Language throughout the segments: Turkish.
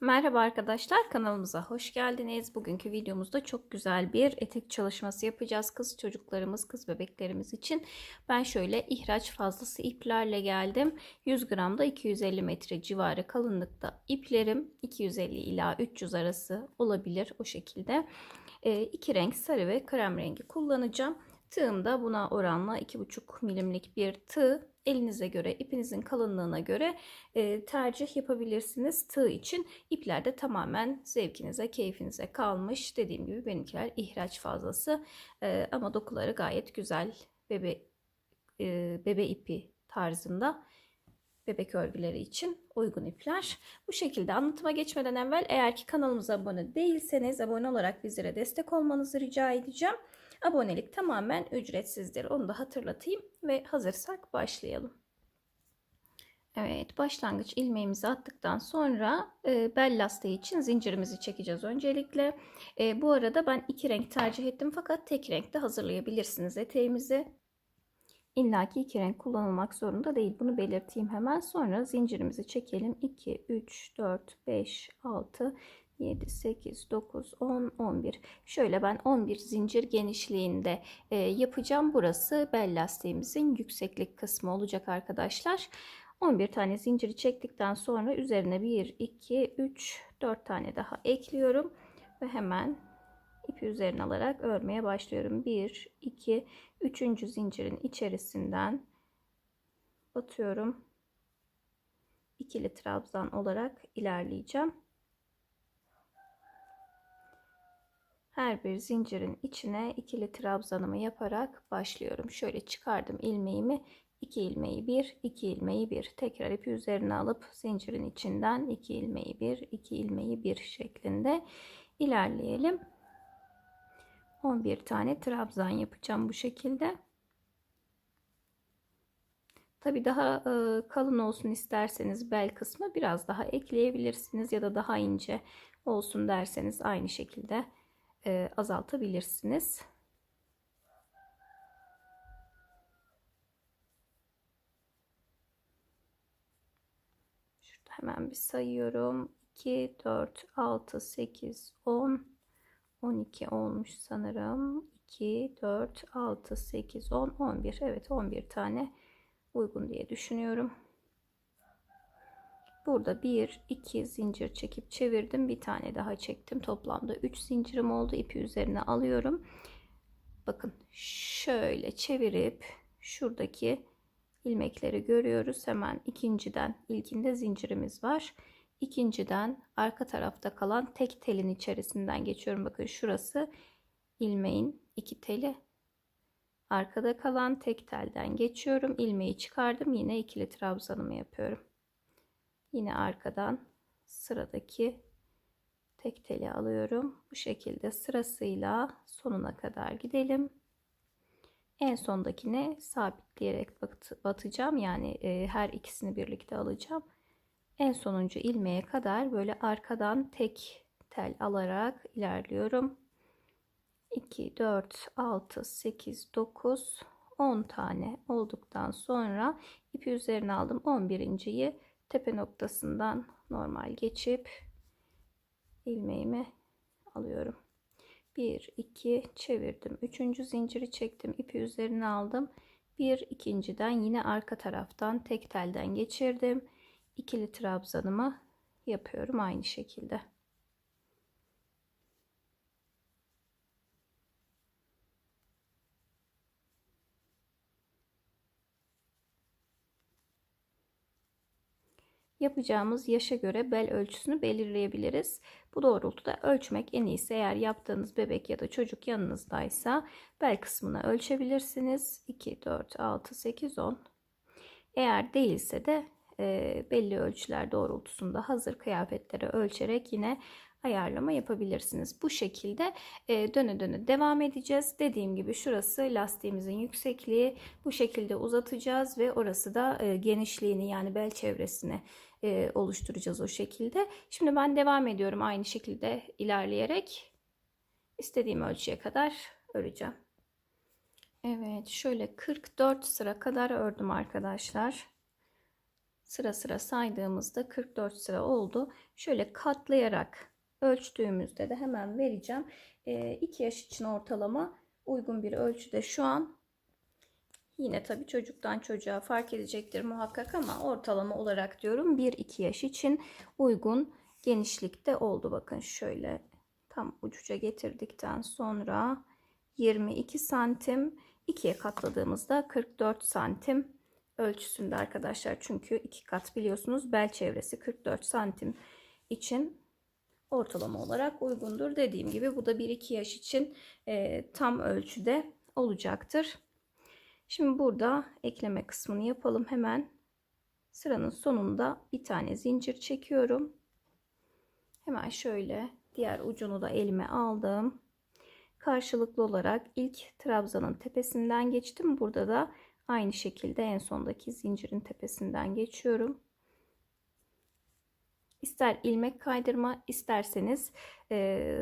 Merhaba arkadaşlar kanalımıza hoş geldiniz. Bugünkü videomuzda çok güzel bir etek çalışması yapacağız. Kız çocuklarımız, kız bebeklerimiz için. Ben şöyle ihraç fazlası iplerle geldim. 100 gramda 250 metre civarı kalınlıkta iplerim. 250 ila 300 arası olabilir o şekilde. E, iki renk sarı ve krem rengi kullanacağım. Tığım da buna oranla 2,5 milimlik bir tığ. Elinize göre, ipinizin kalınlığına göre e, tercih yapabilirsiniz. Tığ için ipler de tamamen zevkinize, keyfinize kalmış. Dediğim gibi benimkiler ihraç fazlası e, ama dokuları gayet güzel. Bebe e, bebe ipi tarzında bebek örgüleri için uygun ipler. Bu şekilde anlatıma geçmeden evvel eğer ki kanalımıza abone değilseniz abone olarak bizlere destek olmanızı rica edeceğim. Abonelik tamamen ücretsizdir. Onu da hatırlatayım ve hazırsak başlayalım. Evet başlangıç ilmeğimizi attıktan sonra e, bel lastiği için zincirimizi çekeceğiz öncelikle. E, bu arada ben iki renk tercih ettim fakat tek renkte hazırlayabilirsiniz eteğimizi. İlla ki iki renk kullanılmak zorunda değil. Bunu belirteyim hemen. Sonra zincirimizi çekelim. 2, 3, 4, 5, 6, 7, 8, 9, 10, 11. Şöyle ben 11 zincir genişliğinde e, yapacağım. Burası bel lastiğimizin yükseklik kısmı olacak arkadaşlar. 11 tane zinciri çektikten sonra üzerine 1, 2, 3, 4 tane daha ekliyorum. Ve hemen ipi üzerine alarak örmeye başlıyorum. 1, 2, 3. zincirin içerisinden batıyorum. İkili trabzan olarak ilerleyeceğim. Her bir zincirin içine ikili trabzanımı yaparak başlıyorum. Şöyle çıkardım ilmeğimi. 2 ilmeği 1, 2 ilmeği 1. Tekrar ipi üzerine alıp zincirin içinden 2 ilmeği 1, 2 ilmeği 1 şeklinde ilerleyelim. 11 tane trabzan yapacağım bu şekilde. Tabi daha e, kalın olsun isterseniz bel kısmı biraz daha ekleyebilirsiniz ya da daha ince olsun derseniz aynı şekilde e, azaltabilirsiniz. Şurada hemen bir sayıyorum. 2, 4, 6, 8, 10, 12 olmuş sanırım. 2, 4, 6, 8, 10, 11. Evet 11 tane uygun diye düşünüyorum. Burada bir iki zincir çekip çevirdim. Bir tane daha çektim. Toplamda 3 zincirim oldu. İpi üzerine alıyorum. Bakın şöyle çevirip şuradaki ilmekleri görüyoruz. Hemen ikinciden ilkinde zincirimiz var. İkinciden arka tarafta kalan tek telin içerisinden geçiyorum. Bakın şurası ilmeğin iki teli. Arkada kalan tek telden geçiyorum. ilmeği çıkardım. Yine ikili trabzanımı yapıyorum. Yine arkadan sıradaki tek teli alıyorum. Bu şekilde sırasıyla sonuna kadar gidelim. En sondakine sabitleyerek bat batacağım. Yani e, her ikisini birlikte alacağım. En sonuncu ilmeğe kadar böyle arkadan tek tel alarak ilerliyorum. 2, 4, 6, 8, 9, 10 tane olduktan sonra ipi üzerine aldım. 11.yi tepe noktasından normal geçip ilmeğimi alıyorum. 1 2 çevirdim. 3. zinciri çektim. ipi üzerine aldım. Bir ikinciden yine arka taraftan tek telden geçirdim. İkili trabzanımı yapıyorum aynı şekilde. Yapacağımız yaşa göre bel ölçüsünü belirleyebiliriz. Bu doğrultuda ölçmek en iyisi eğer yaptığınız bebek ya da çocuk yanınızdaysa bel kısmını ölçebilirsiniz. 2, 4, 6, 8, 10. Eğer değilse de e, belli ölçüler doğrultusunda hazır kıyafetleri ölçerek yine ayarlama yapabilirsiniz. Bu şekilde e, döne döne devam edeceğiz. Dediğim gibi şurası lastiğimizin yüksekliği. Bu şekilde uzatacağız ve orası da e, genişliğini yani bel çevresini e, oluşturacağız o şekilde. Şimdi ben devam ediyorum aynı şekilde ilerleyerek istediğim ölçüye kadar öreceğim. Evet şöyle 44 sıra kadar ördüm arkadaşlar. sıra sıra saydığımızda 44 sıra oldu. Şöyle katlayarak ölçtüğümüzde de hemen vereceğim. 2 yaş için ortalama uygun bir ölçüde şu an. Yine tabii çocuktan çocuğa fark edecektir muhakkak ama ortalama olarak diyorum 1-2 yaş için uygun genişlikte oldu. Bakın şöyle tam ucuca getirdikten sonra 22 santim 2'ye katladığımızda 44 santim ölçüsünde arkadaşlar. Çünkü iki kat biliyorsunuz bel çevresi 44 santim için ortalama olarak uygundur. Dediğim gibi bu da 1-2 yaş için e, tam ölçüde olacaktır. Şimdi burada ekleme kısmını yapalım hemen. Sıranın sonunda bir tane zincir çekiyorum. Hemen şöyle diğer ucunu da elime aldım. Karşılıklı olarak ilk trabzanın tepesinden geçtim. Burada da aynı şekilde en sondaki zincirin tepesinden geçiyorum. İster ilmek kaydırma isterseniz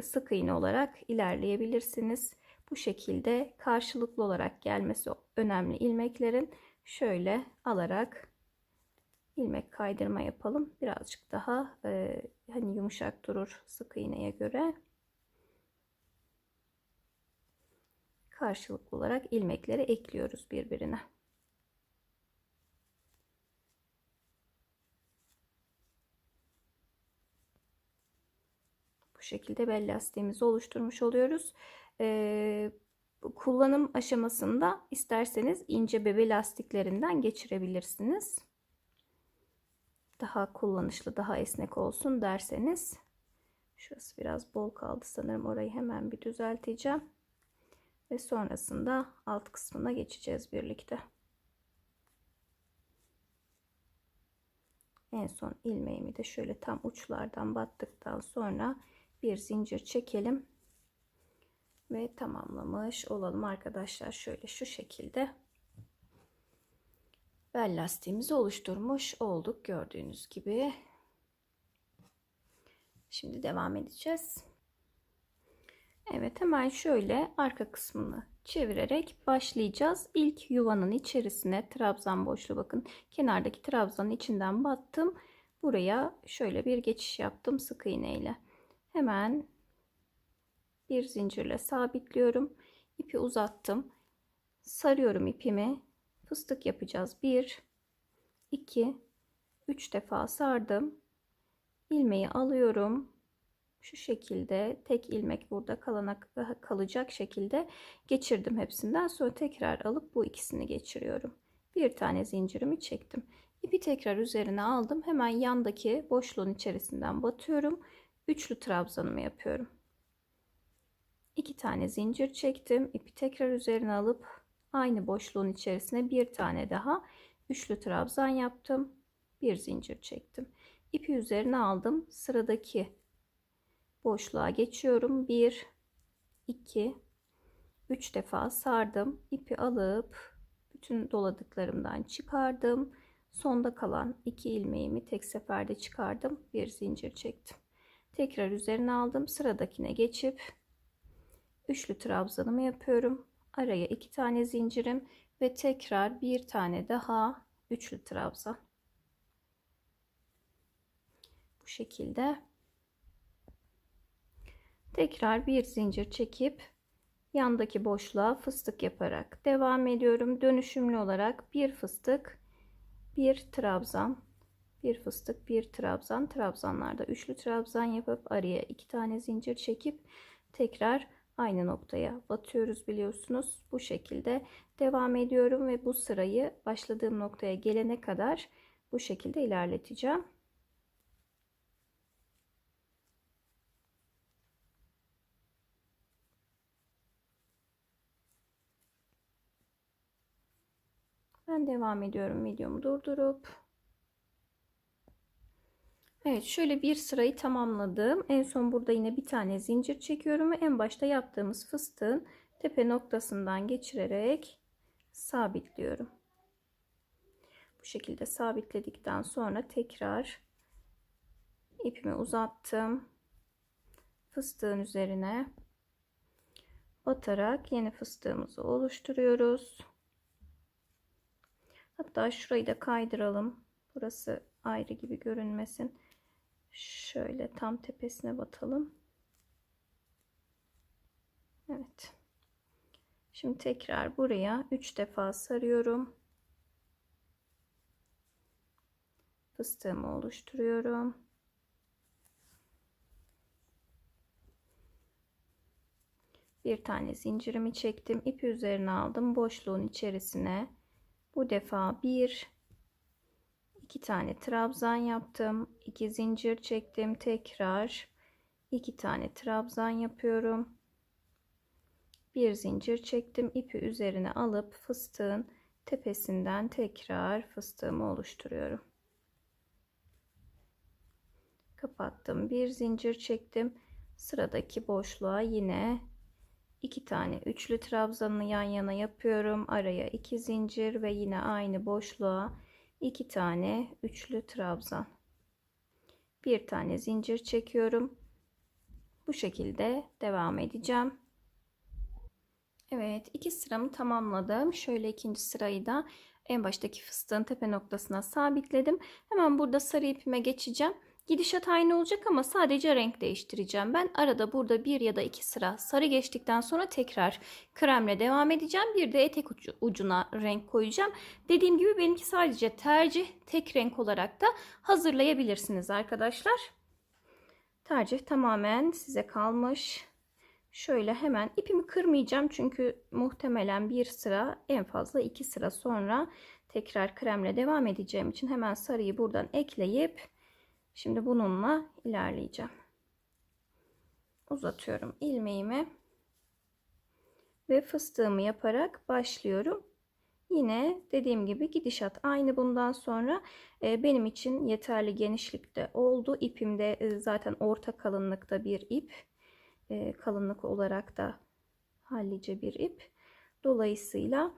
sık iğne olarak ilerleyebilirsiniz. Bu şekilde karşılıklı olarak gelmesi önemli ilmeklerin şöyle alarak ilmek kaydırma yapalım. Birazcık daha e, hani yumuşak durur sık iğneye göre. Karşılıklı olarak ilmekleri ekliyoruz birbirine. Bu şekilde bel lastiğimizi oluşturmuş oluyoruz. Ee, kullanım aşamasında isterseniz ince bebe lastiklerinden geçirebilirsiniz. Daha kullanışlı, daha esnek olsun derseniz. Şurası biraz bol kaldı sanırım. Orayı hemen bir düzelteceğim. Ve sonrasında alt kısmına geçeceğiz birlikte. En son ilmeğimi de şöyle tam uçlardan battıktan sonra bir zincir çekelim ve tamamlamış olalım arkadaşlar şöyle şu şekilde bel lastiğimizi oluşturmuş olduk gördüğünüz gibi şimdi devam edeceğiz Evet hemen şöyle arka kısmını çevirerek başlayacağız. İlk yuvanın içerisine trabzan boşluğu bakın kenardaki trabzanın içinden battım. Buraya şöyle bir geçiş yaptım sık iğne ile. Hemen bir zincirle sabitliyorum. İpi uzattım. Sarıyorum ipimi. Fıstık yapacağız. 1 2 3 defa sardım. ilmeği alıyorum. Şu şekilde tek ilmek burada kalana kalacak şekilde geçirdim hepsinden. Sonra tekrar alıp bu ikisini geçiriyorum. Bir tane zincirimi çektim. İpi tekrar üzerine aldım. Hemen yandaki boşluğun içerisinden batıyorum. Üçlü trabzanımı yapıyorum. İki tane zincir çektim. İpi tekrar üzerine alıp aynı boşluğun içerisine bir tane daha üçlü trabzan yaptım. Bir zincir çektim. İpi üzerine aldım. Sıradaki boşluğa geçiyorum. 1 2 3 defa sardım. İpi alıp bütün doladıklarımdan çıkardım. Sonda kalan iki ilmeğimi tek seferde çıkardım. Bir zincir çektim. Tekrar üzerine aldım. Sıradakine geçip üçlü trabzanımı yapıyorum. Araya iki tane zincirim ve tekrar bir tane daha üçlü trabzan. Bu şekilde tekrar bir zincir çekip yandaki boşluğa fıstık yaparak devam ediyorum. Dönüşümlü olarak bir fıstık, bir trabzan, bir fıstık, bir trabzan. Trabzanlarda üçlü trabzan yapıp araya iki tane zincir çekip tekrar aynı noktaya batıyoruz biliyorsunuz. Bu şekilde devam ediyorum ve bu sırayı başladığım noktaya gelene kadar bu şekilde ilerleteceğim. Ben devam ediyorum videomu durdurup. Evet şöyle bir sırayı tamamladım. En son burada yine bir tane zincir çekiyorum ve en başta yaptığımız fıstığın tepe noktasından geçirerek sabitliyorum. Bu şekilde sabitledikten sonra tekrar ipimi uzattım. Fıstığın üzerine batarak yeni fıstığımızı oluşturuyoruz. Hatta şurayı da kaydıralım. Burası ayrı gibi görünmesin. Şöyle tam tepesine batalım. Evet. Şimdi tekrar buraya 3 defa sarıyorum. Fıstığımı oluşturuyorum. Bir tane zincirimi çektim. ipi üzerine aldım. Boşluğun içerisine bu defa bir iki tane trabzan yaptım. 2 zincir çektim. Tekrar iki tane trabzan yapıyorum. Bir zincir çektim. ipi üzerine alıp fıstığın tepesinden tekrar fıstığımı oluşturuyorum. Kapattım. Bir zincir çektim. Sıradaki boşluğa yine iki tane üçlü trabzanını yan yana yapıyorum. Araya iki zincir ve yine aynı boşluğa iki tane üçlü trabzan. Bir tane zincir çekiyorum. Bu şekilde devam edeceğim. Evet iki sıramı tamamladım. Şöyle ikinci sırayı da en baştaki fıstığın tepe noktasına sabitledim. Hemen burada sarı ipime geçeceğim. Gidişat aynı olacak ama sadece renk değiştireceğim. Ben arada burada bir ya da iki sıra sarı geçtikten sonra tekrar kremle devam edeceğim. Bir de etek ucu, ucuna renk koyacağım. Dediğim gibi benimki sadece tercih tek renk olarak da hazırlayabilirsiniz arkadaşlar. Tercih tamamen size kalmış. Şöyle hemen ipimi kırmayacağım çünkü muhtemelen bir sıra en fazla iki sıra sonra tekrar kremle devam edeceğim için hemen sarıyı buradan ekleyip Şimdi bununla ilerleyeceğim. Uzatıyorum ilmeğimi ve fıstığımı yaparak başlıyorum. Yine dediğim gibi gidişat aynı bundan sonra e, benim için yeterli genişlikte oldu. İpimde e, zaten orta kalınlıkta bir ip. E, kalınlık olarak da hallice bir ip. Dolayısıyla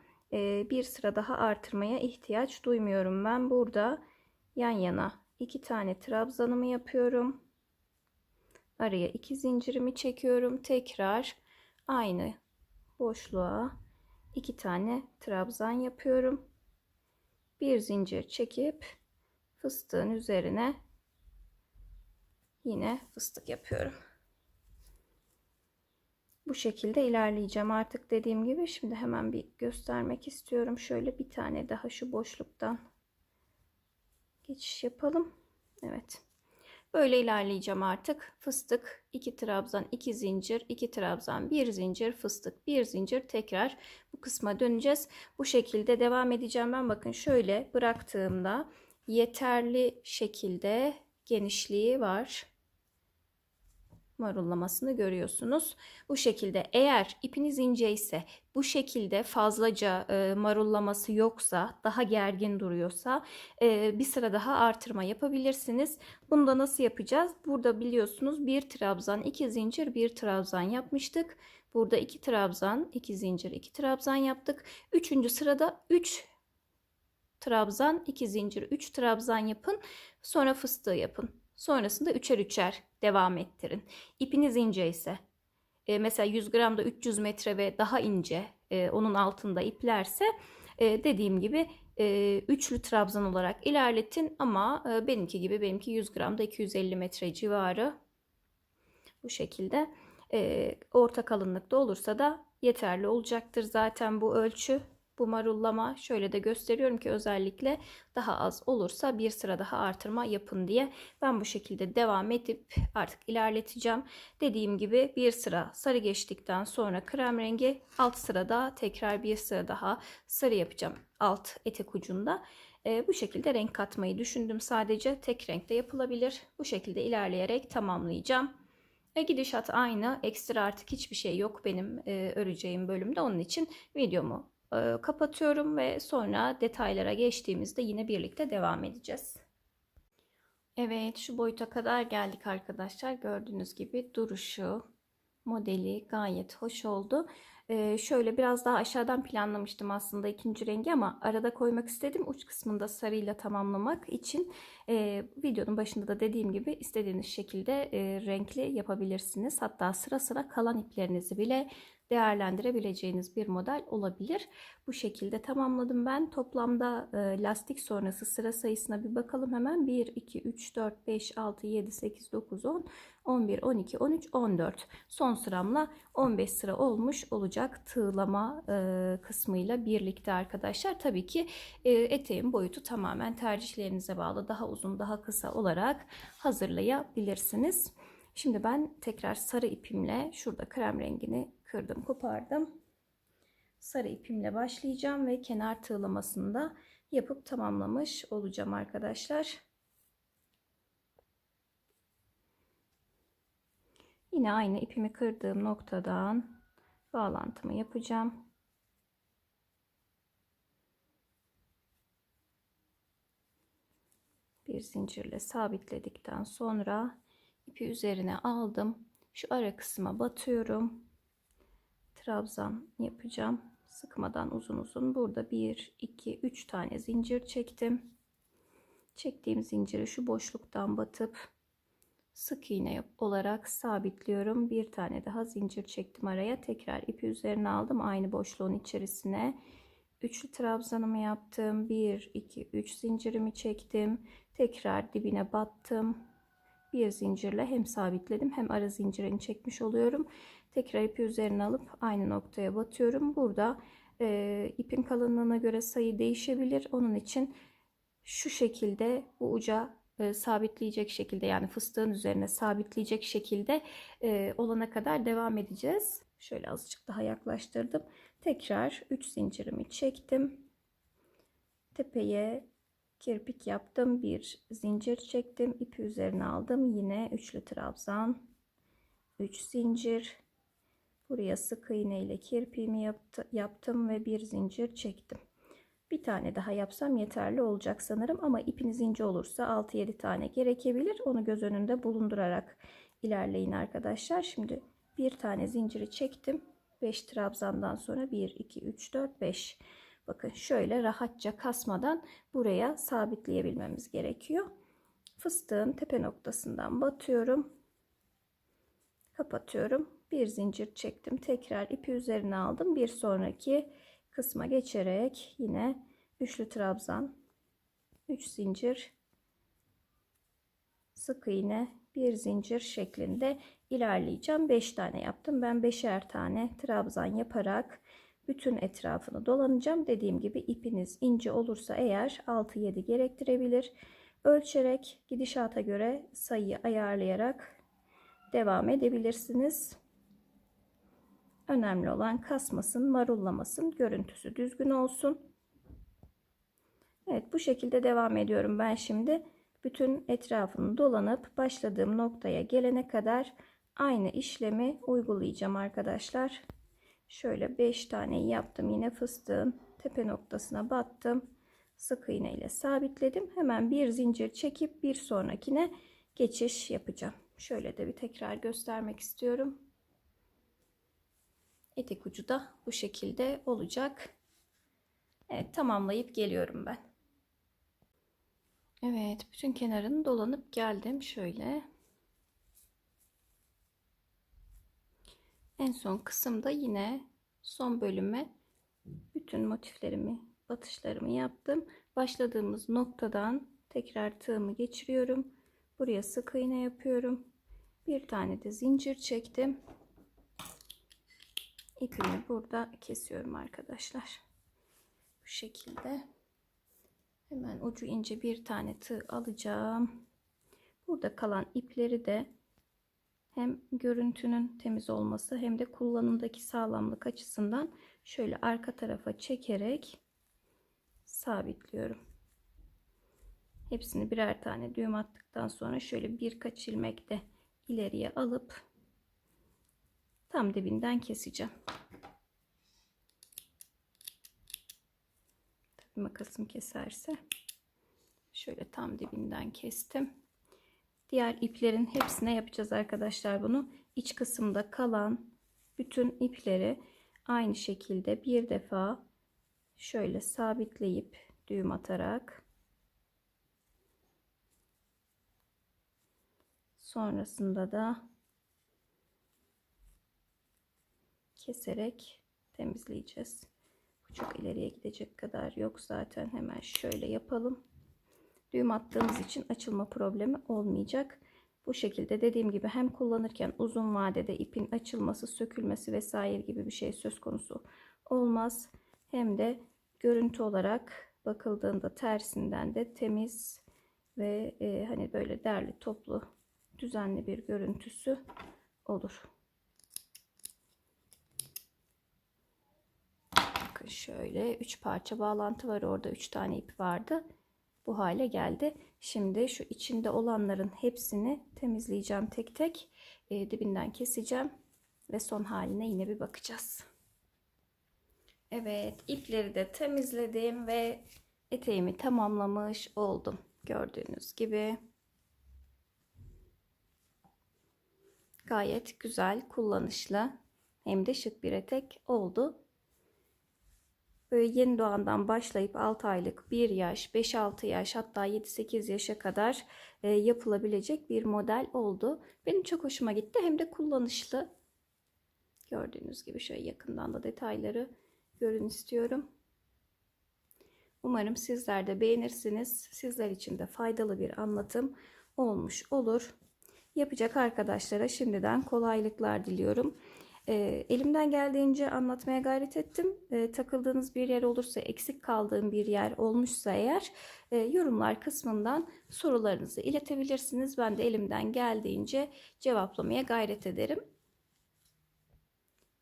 bir sıra daha artırmaya ihtiyaç duymuyorum. Ben burada yan yana iki tane trabzanımı yapıyorum. Araya iki zincirimi çekiyorum. Tekrar aynı boşluğa iki tane trabzan yapıyorum. Bir zincir çekip fıstığın üzerine yine fıstık yapıyorum. Bu şekilde ilerleyeceğim artık dediğim gibi. Şimdi hemen bir göstermek istiyorum. Şöyle bir tane daha şu boşluktan geçiş yapalım. Evet. Böyle ilerleyeceğim artık. Fıstık, 2 trabzan, 2 zincir, 2 trabzan, 1 zincir, fıstık, 1 zincir tekrar bu kısma döneceğiz. Bu şekilde devam edeceğim. Ben bakın şöyle bıraktığımda yeterli şekilde genişliği var marullamasını görüyorsunuz. Bu şekilde eğer ipiniz ince ise bu şekilde fazlaca e, marullaması yoksa daha gergin duruyorsa e, bir sıra daha artırma yapabilirsiniz. Bunu da nasıl yapacağız? Burada biliyorsunuz bir trabzan iki zincir bir trabzan yapmıştık. Burada iki trabzan iki zincir iki trabzan yaptık. Üçüncü sırada 3 trabzan iki zincir 3 trabzan yapın. Sonra fıstığı yapın. Sonrasında üçer üçer devam ettirin. İpiniz ince ise e, mesela 100 gramda 300 metre ve daha ince e, onun altında iplerse e, dediğim gibi e, üçlü trabzan olarak ilerletin ama e, benimki gibi benimki 100 gramda 250 metre civarı bu şekilde e, orta kalınlıkta olursa da yeterli olacaktır zaten bu ölçü bu marullama şöyle de gösteriyorum ki özellikle daha az olursa bir sıra daha artırma yapın diye. Ben bu şekilde devam edip artık ilerleteceğim. Dediğim gibi bir sıra sarı geçtikten sonra krem rengi alt sırada tekrar bir sıra daha sarı yapacağım alt etek ucunda. E, bu şekilde renk katmayı düşündüm sadece tek renkte yapılabilir. Bu şekilde ilerleyerek tamamlayacağım. E, gidişat aynı. Ekstra artık hiçbir şey yok benim e, öreceğim bölümde. Onun için videomu e, kapatıyorum ve sonra detaylara geçtiğimizde yine birlikte devam edeceğiz. Evet şu boyuta kadar geldik arkadaşlar. Gördüğünüz gibi duruşu, modeli gayet hoş oldu. Ee, şöyle biraz daha aşağıdan planlamıştım aslında ikinci rengi ama arada koymak istedim. Uç kısmında sarıyla tamamlamak için e, videonun başında da dediğim gibi istediğiniz şekilde e, renkli yapabilirsiniz. Hatta sıra sıra kalan iplerinizi bile değerlendirebileceğiniz bir model olabilir. Bu şekilde tamamladım ben. Toplamda e, lastik sonrası sıra sayısına bir bakalım hemen. 1, 2, 3, 4, 5, 6, 7, 8, 9, 10, 11, 12, 13, 14. Son sıramla 15 sıra olmuş olacak tığlama e, kısmıyla birlikte arkadaşlar. Tabii ki e, eteğin boyutu tamamen tercihlerinize bağlı. Daha uzun, daha kısa olarak hazırlayabilirsiniz. Şimdi ben tekrar sarı ipimle şurada krem rengini kırdım, kopardım. Sarı ipimle başlayacağım ve kenar tığlamasını da yapıp tamamlamış olacağım arkadaşlar. Yine aynı ipimi kırdığım noktadan bağlantımı yapacağım. Bir zincirle sabitledikten sonra ipi üzerine aldım. Şu ara kısma batıyorum. Trabzan yapacağım. Sıkmadan uzun uzun burada 1 2 3 tane zincir çektim. Çektiğim zinciri şu boşluktan batıp sık iğne olarak sabitliyorum. Bir tane daha zincir çektim araya. Tekrar ipi üzerine aldım. Aynı boşluğun içerisine üçlü trabzanımı yaptım. 1 2 3 zincirimi çektim. Tekrar dibine battım. Bir zincirle hem sabitledim hem ara zincirini çekmiş oluyorum. Tekrar ipi üzerine alıp aynı noktaya batıyorum. Burada e, ipin kalınlığına göre sayı değişebilir. Onun için şu şekilde bu uca e, sabitleyecek şekilde yani fıstığın üzerine sabitleyecek şekilde e, olana kadar devam edeceğiz. Şöyle azıcık daha yaklaştırdım. Tekrar 3 zincirimi çektim. Tepeye kirpik yaptım. Bir zincir çektim. ipi üzerine aldım. Yine üçlü trabzan. 3 zincir. Buraya sık iğne ile kirpiğimi yaptı, yaptım ve bir zincir çektim. Bir tane daha yapsam yeterli olacak sanırım ama ipiniz ince olursa 6-7 tane gerekebilir. Onu göz önünde bulundurarak ilerleyin arkadaşlar. Şimdi bir tane zinciri çektim. 5 trabzandan sonra 1, 2, 3, 4, 5. Bakın şöyle rahatça kasmadan buraya sabitleyebilmemiz gerekiyor. Fıstığın tepe noktasından batıyorum. Kapatıyorum. Bir zincir çektim. Tekrar ipi üzerine aldım. Bir sonraki kısma geçerek yine üçlü trabzan 3 zincir sık iğne bir zincir şeklinde ilerleyeceğim 5 tane yaptım ben beşer tane trabzan yaparak bütün etrafını dolanacağım dediğim gibi ipiniz ince olursa eğer 6-7 gerektirebilir ölçerek gidişata göre sayıyı ayarlayarak devam edebilirsiniz Önemli olan kasmasın, marullamasın, görüntüsü düzgün olsun. Evet bu şekilde devam ediyorum ben şimdi. Bütün etrafını dolanıp başladığım noktaya gelene kadar aynı işlemi uygulayacağım arkadaşlar. Şöyle 5 tane yaptım yine fıstığın tepe noktasına battım. Sık iğne ile sabitledim. Hemen bir zincir çekip bir sonrakine geçiş yapacağım. Şöyle de bir tekrar göstermek istiyorum. Etek ucu da bu şekilde olacak. Evet tamamlayıp geliyorum ben. Evet bütün kenarını dolanıp geldim şöyle. En son kısımda yine son bölüme bütün motiflerimi batışlarımı yaptım. Başladığımız noktadan tekrar tığımı geçiriyorum. Buraya sık iğne yapıyorum. Bir tane de zincir çektim ipimi burada kesiyorum arkadaşlar. Bu şekilde. Hemen ucu ince bir tane tığ alacağım. Burada kalan ipleri de hem görüntünün temiz olması hem de kullanımdaki sağlamlık açısından şöyle arka tarafa çekerek sabitliyorum. Hepsini birer tane düğüm attıktan sonra şöyle birkaç ilmek de ileriye alıp tam dibinden keseceğim. Tabii makasım keserse şöyle tam dibinden kestim. Diğer iplerin hepsine yapacağız arkadaşlar bunu. İç kısımda kalan bütün ipleri aynı şekilde bir defa şöyle sabitleyip düğüm atarak sonrasında da keserek temizleyeceğiz. Bu çok ileriye gidecek kadar yok zaten. Hemen şöyle yapalım. Düğüm attığımız için açılma problemi olmayacak. Bu şekilde dediğim gibi hem kullanırken uzun vadede ipin açılması, sökülmesi vesaire gibi bir şey söz konusu olmaz. Hem de görüntü olarak bakıldığında tersinden de temiz ve e, hani böyle derli toplu düzenli bir görüntüsü olur. Bakın şöyle 3 parça bağlantı var orada 3 tane ip vardı. Bu hale geldi. Şimdi şu içinde olanların hepsini temizleyeceğim tek tek. E, dibinden keseceğim ve son haline yine bir bakacağız. Evet ipleri de temizledim ve eteğimi tamamlamış oldum. Gördüğünüz gibi. Gayet güzel, kullanışlı hem de şık bir etek oldu. Böyle yeni doğandan başlayıp 6 aylık, 1 yaş, 5-6 yaş hatta 7-8 yaşa kadar e, yapılabilecek bir model oldu. Benim çok hoşuma gitti hem de kullanışlı. Gördüğünüz gibi şöyle yakından da detayları görün istiyorum. Umarım sizler de beğenirsiniz. Sizler için de faydalı bir anlatım olmuş olur. Yapacak arkadaşlara şimdiden kolaylıklar diliyorum. E, elimden geldiğince anlatmaya gayret ettim. E, takıldığınız bir yer olursa, eksik kaldığım bir yer olmuşsa eğer e, yorumlar kısmından sorularınızı iletebilirsiniz. Ben de elimden geldiğince cevaplamaya gayret ederim.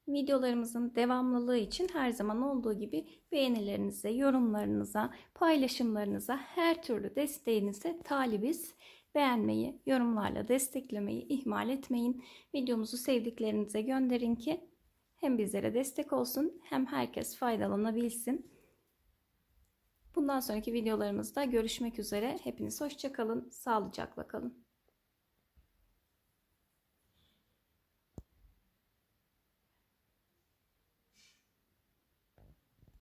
Videolarımızın devamlılığı için her zaman olduğu gibi beğenilerinize, yorumlarınıza, paylaşımlarınıza, her türlü desteğinize talibiz. Beğenmeyi, yorumlarla desteklemeyi ihmal etmeyin. Videomuzu sevdiklerinize gönderin ki hem bizlere destek olsun hem herkes faydalanabilsin. Bundan sonraki videolarımızda görüşmek üzere. Hepiniz hoşçakalın, sağlıcakla kalın.